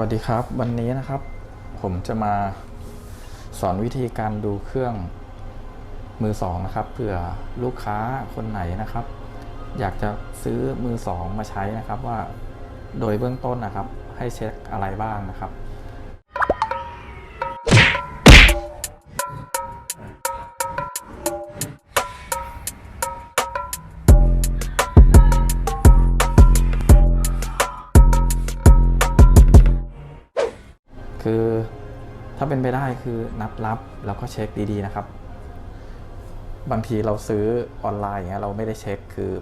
วัสดีครับ วันนี้นะครับ ผมจะมาสอนวิธีการดูเครื่องมือสองนะครับเผื่อลูกค้าคนไหนนะครับ อยากจะซื้อมือสองมาใช้นะครับว่าโดยเบื้องต้นนะครับ ให้เช็คอะไรบ้างนะครับ เป็นไปได้คือนัดรับแล้วก็เช็คดีๆนะครับ บางทีเราซื้อออนไลน์อย่างเงี้ยเราไม่ได้เช็คคือ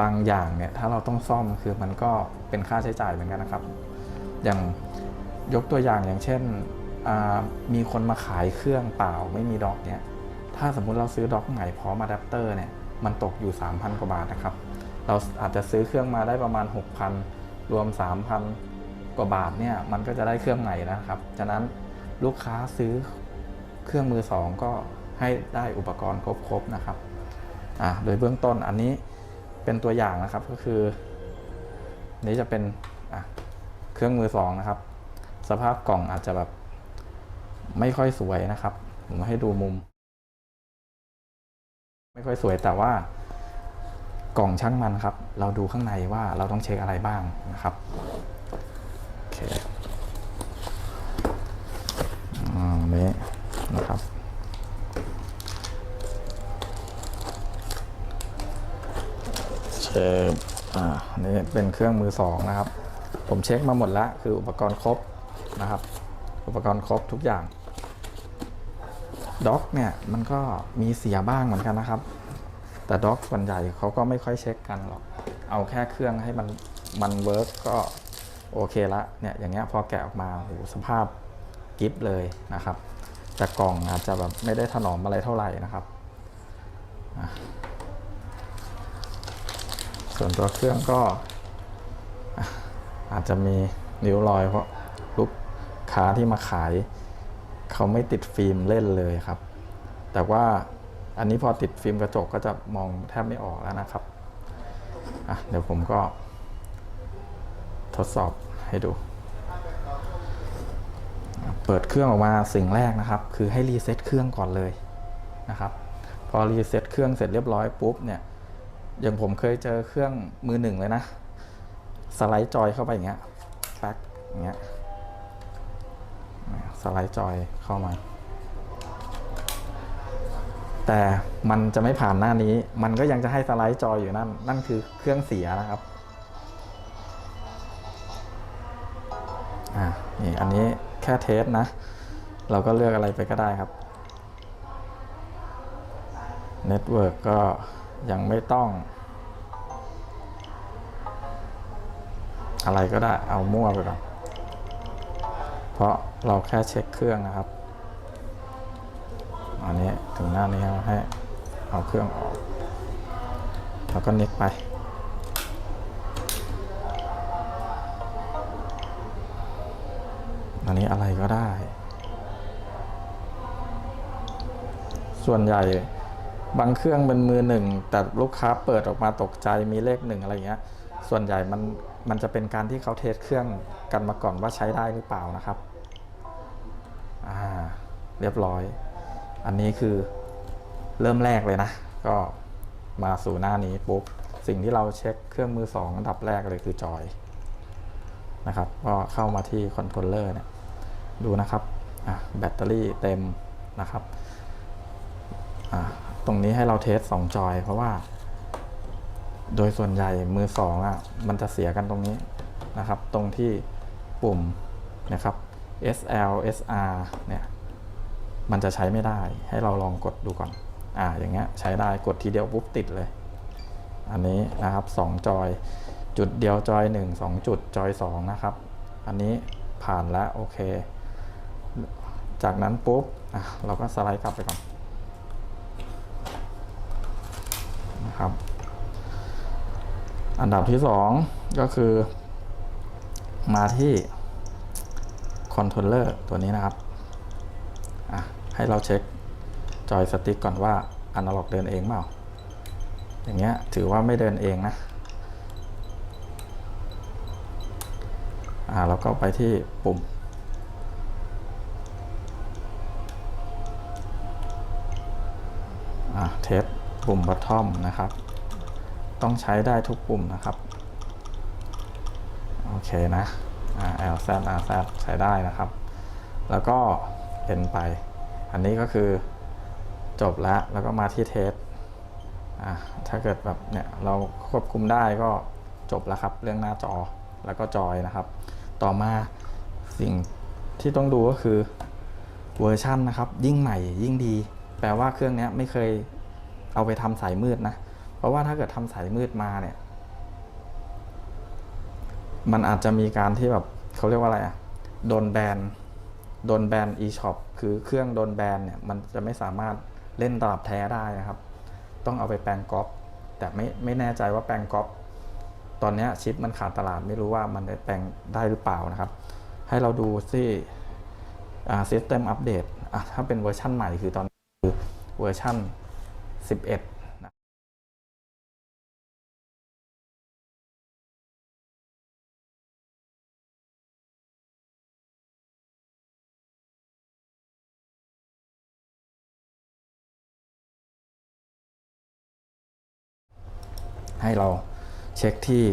บางอย่างเนี่ยถ้าเราต้องซ่อมคือมันก็เป็นค่าใช้จ่ายเหมือนกันนะครับ อย่างยกตัวอย่างอย่างเช่นมีคนมาขายเครื่องเปล่าไม่มีด็อกเนี่ยถ้าสมมุติเราซื้อด็อกใหม่พร้อมอะแดปเตอร์เนี่ยมันตกอยู่ 3,000 กว่าบาทนะครับ เราอาจจะซื้อเครื่องมาได้ประมาณ 6,000 รวม 3,000 กว่าบาทเนี่ยมันก็จะได้เครื่องใหม่นะครับ ฉะนั้นลูกค้าซื้อเครื่องมือสองก็ให้ได้อุปกรณ์ครบๆนะครับอ่าโดยเบื้องต้นอันนี้เป็นตัวอย่างนะครับก็คือ นี้จะเป็นเครื่องมือสองนะครับ สภาพกล่องอาจจะแบบไม่ค่อยสวยนะครับ ผมให้ดูมุม ไม่ค่อยสวยแต่ว่ากล่องช่างมันครับ เราดูข้างในว่าเราต้องเช็คอะไรบ้างนะครับ เคอ่านี้นะครับเช็คอ่าอันนี่เป็นเครื่องมือสองนะครับ ผมเช็คมาหมดแล้วคืออุปกรณ์ครบนะครับ อุปกรณ์ครบทุกอย่างด็อกเนี่ยมันก็มีเสียบ้างเหมือนกันนะครับ แต่ด็อกส่วนใหญ่เขาก็ไม่ค่อยเช็คกันหรอก เอาแค่เครื่องให้มันมันเวิร์กก็ โอเคละเนี่ยอย่างเงี้ยพอแกะออกมาโหสภาพกิฟเลยนะครับแต่กล่องอาจจะแบบไม่ได้ถนอมอะไรเท่าไหร่นะครับ ส่วนตัวเครื่องก็อาจจะมีนิ้วรอยเพราะลูกค้าที่มาขาย เขาไม่ติดฟิล์มเล่นเลยครับ แต่ว่าอันนี้พอติดฟิล์มกระจกก็จะมองแทบไม่ออกแล้วนะครับ เดี๋ยวผมก็ทดสอบ ให้ดู เปิดเครื่องออกมาสิ่งแรกนะครับ คือให้รีเซ็ตเครื่องก่อนเลยนะครับ พอรีเซ็ตเครื่องเสร็จเรียบร้อยปุ๊บเนี่ยอย่างผมเคยเจอเครื่องมือหนึ่งเลยนะ สไลด์จอยเข้าไปอย่างเงี้ยแป๊กอย่างเงี้ยสไลด์จอยเข้ามา แต่มันจะไม่ผ่านหน้านี้ มันก็ยังจะให้สไลด์จอยอยู่นั่น นั่นคือเครื่องเสียนะครับ นี่อันนี้แค่เทสนะ เราก็เลือกอะไรไปก็ได้ครับเน็ตเวิร์กก็ยังไม่ต้อง อะไรก็ได้เอามั่วไปก่อนเพราะเราแค่เช็คเครื่องนะครับ อันนี้ถึงหน้านี้เราให้เอาเครื่องออก แล้วก็น็กไป อันนี้อะไรก็ได้ ส่วนใหญ่บางเครื่องเป็นมือหนึ่ง แต่ลูกค้าเปิดออกมาตกใจมีเลขหนึ่งอะไรเงี้ย ส่วนใหญ่มันมันจะเป็นการที่เขาเทสเครื่องกันมาก่อนว่าใช้ได้หรือเปล่านะครับ อ่า เรียบร้อย อันนี้คือเริ่มแรกเลยนะ ก็มาสู่หน้านี้ปุ๊บ สิ่งที่เราเช็คเครื่องมือสองอันดับแรกเลยคือจอยนะครับ ก็เข้ามาที่คอนโทรลเลอร์เนี่ย ดูนะครับแบตเตอรี่เต็มนะครับ ตรงนี้ให้เราเทส2จอย เพราะว่า โดยส่วนใหญ่มือสองอะมันจะเสียกันตรงนี้นะครับ ตรงที่ปุ่มนะครับ SL SR เนี่ยมันจะใช้ไม่ได้ให้เราลองกดดูก่อน อ่าอย่างเงี้ยใช้ได้กดทีเดียวปุ๊บติดเลย อันนี้นะครับ2จอยจุดเดียวจอย 1 2 จุดจอย 2 นะครับ อันนี้ผ่านแล้วโอเค จากนั้นปุ๊บเราก็สไลด์กลับไปก่อนนะครับ อันดับที่ 2 ก็คือ มาที่คอนโทรลเลอร์ตัวนี้นะครับ ให้เราเช็คจอยสติ๊กก่อนว่าอนาล็อกเดินเองเปล่า อย่างเงี้ยถือว่าไม่เดินเองนะอะอ่าแล้วก็ไปที่ปุ่ม เทสปุ่ม bottom นะครับ ต้องใช้ได้ทุกปุ่มนะครับ โอเคนะอ่า L Z R Z ใช้ได้นะครับ แล้วก็เอ็นไป อันนี้ก็คือจบแล้ว แล้วก็มาที่เทสอ่าถ้าเกิดแบบเนี่ยเราควบคุมได้ก็จบแล้วครับ เรื่องหน้าจอแล้วก็จอยนะครับ ต่อมาสิ่งที่ต้องดูก็คือเวอร์ชันนะครับ ยิ่งใหม่ยิ่งดี แปลว่าเครื่องนี้ไม่เคย เอาไปทำสายมืดนะ เพราะว่าถ้าเกิดทำสายมืดมาเนี่ย มันอาจจะมีการที่แบบเขาเรียกว่าอะไรอะโดนแบนโดนแบน eShop คือเครื่องโดนแบนเนี่ย มันจะไม่สามารถเล่นตลับแท้ได้นะครับ ต้องเอาไปแปลงก๊อปแต่ไม่ไม่แน่ใจว่าแปลงก๊อปตอนนี้ชิปมันขาดตลาดไม่รู้ว่ามันจะแปลงได้หรือเปล่านะครับ ให้เราดูที่อ่า System Update อะถ้าเป็นเวอร์ชั่นใหม่คือตอนนี้คือเวอร์ชั่น 11นะให้เราเช็คที่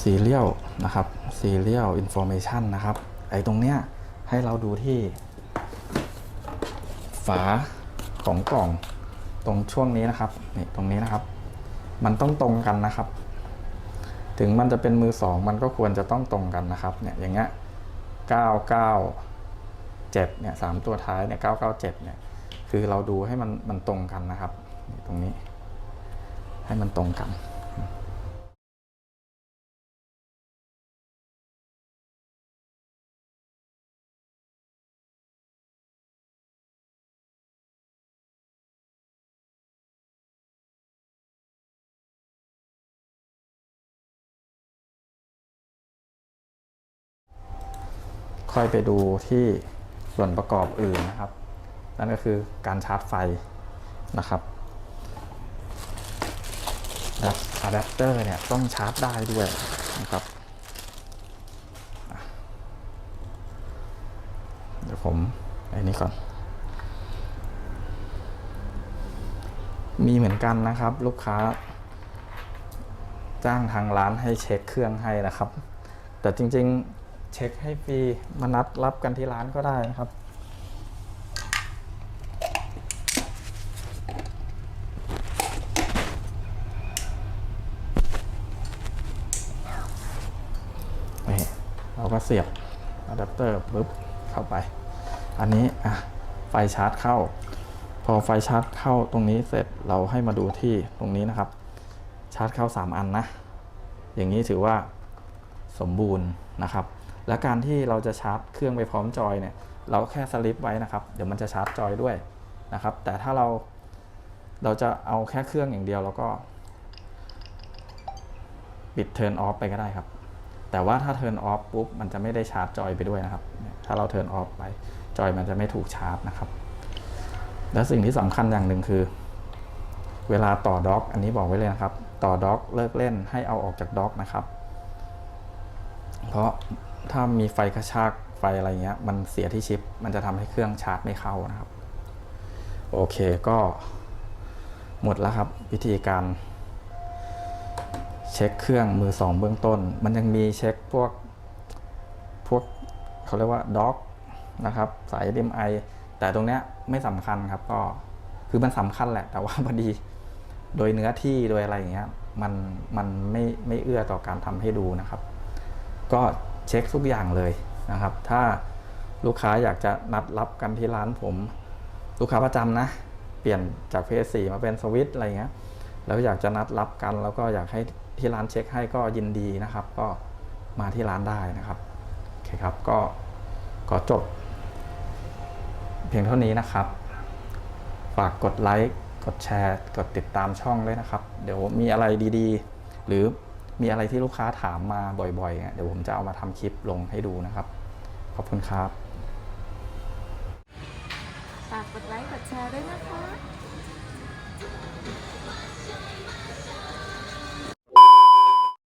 Serial นะครับ Serial Information นะครับ ไอ้ตรงเนี้ยให้เราดูที่ ฝาของกล่องตรงช่วงนี้นะครับนี่ตรงนี้นะครับ มันต้องตรงกันนะครับ ถึงมันจะเป็นมือสองมันก็ควรจะต้องตรงกันนะครับเนี่ยอย่างเงี้ย997เนี่ยสามตัวท้ายเนี่ย997เนี่ยคือเราดูให้มันมันตรงกันนะครับนี่ตรงนี้ ให้มันตรงกัน ค่อยไปดูที่ส่วนประกอบอื่นนะครับ นั่นก็คือการชาร์จไฟนะครับอะแดปเตอร์เนี่ยต้องชาร์จได้ด้วยนะครับ เดี๋ยวผมไอ้นี้ก่อน มีเหมือนกันนะครับ ลูกค้า จ้างทางร้านให้เช็คเครื่องให้นะครับ แต่จริง ๆ เช็คให้ฟรีมานัดรับกันที่ร้านก็ได้นะครับ นี่เราก็เสียบอะแดปเตอร์ปุ๊บเข้าไป อันนี้อะไฟชาร์จเข้า พอไฟชาร์จเข้าตรงนี้เสร็จเราให้มาดูที่ตรงนี้นะครับ ชาร์จเข้า 3 อันนะ อย่างนี้ถือว่าสมบูรณ์นะครับ และการที่เราจะชาร์จเครื่องไปพร้อมจอยเนี่ย เราแค่สลิปไว้นะครับ เดี๋ยวมันจะชาร์จจอยด้วยนะครับ แต่ถ้าเราเราจะเอาแค่เครื่องอย่างเดียวแล้วก็ ปิด turn off ไปก็ได้ครับ แต่ว่าถ้า turn off ปุ๊บมันจะไม่ได้ชาร์จจอยไปด้วยนะครับ ถ้าเรา turn off ไปจอยมันจะไม่ถูกชาร์จนะครับ และสิ่งที่สำคัญอย่างหนึ่งคือ เวลาต่อด็อก อันนี้บอกไว้เลยนะครับ ต่อด็อกเลิกเล่นให้เอาออกจากด็อกนะครับ เพราะถ้ามีไฟกระชากไฟอะไรเงี้ยมันเสียที่ชิป มันจะทำให้เครื่องชาร์จไม่เข้านะครับ โอเคก็หมดแล้วครับ วิธีการเช็คเครื่องมือสองเบื้องต้น มันยังมีเช็คพวกพวกเขาเรียกว่าด็อกนะครับ สาย DMI แต่ตรงเนี้ยไม่สำคัญครับก็คือมันสำคัญแหละ แต่ว่าพอดีโดยเนื้อที่โดยอะไรอย่างเงี้ยมันมันไม่ไม่เอื้อต่อการทำให้ดูนะครับ ก็เช็คทุกอย่างเลยนะครับ ถ้าลูกค้าอยากจะนัดรับกันที่ร้านผม ลูกค้าประจำนะ เปลี่ยนจาก PS4 มาเป็นสวิตอะไรเงี้ยแล้วอยากจะนัดรับกัน แล้วก็อยากให้ที่ร้านเช็คให้ก็ยินดีนะครับ ก็มาที่ร้านได้นะครับโอเคครับก็ขอจบ เพียงเท่านี้นะครับ ฝากกดไลค์กดแชร์ กดติดตามช่องด้วยนะครับ เดี๋ยวมีอะไรดีๆ หรือ มีอะไรที่ลูกค้าถามมาบ่อยๆเนี่ยเดี๋ยวผมจะเอามาทำคลิปลงให้ดูนะครับ ขอบคุณครับ ฝากกดไลค์กดแชร์ด้วยนะคะ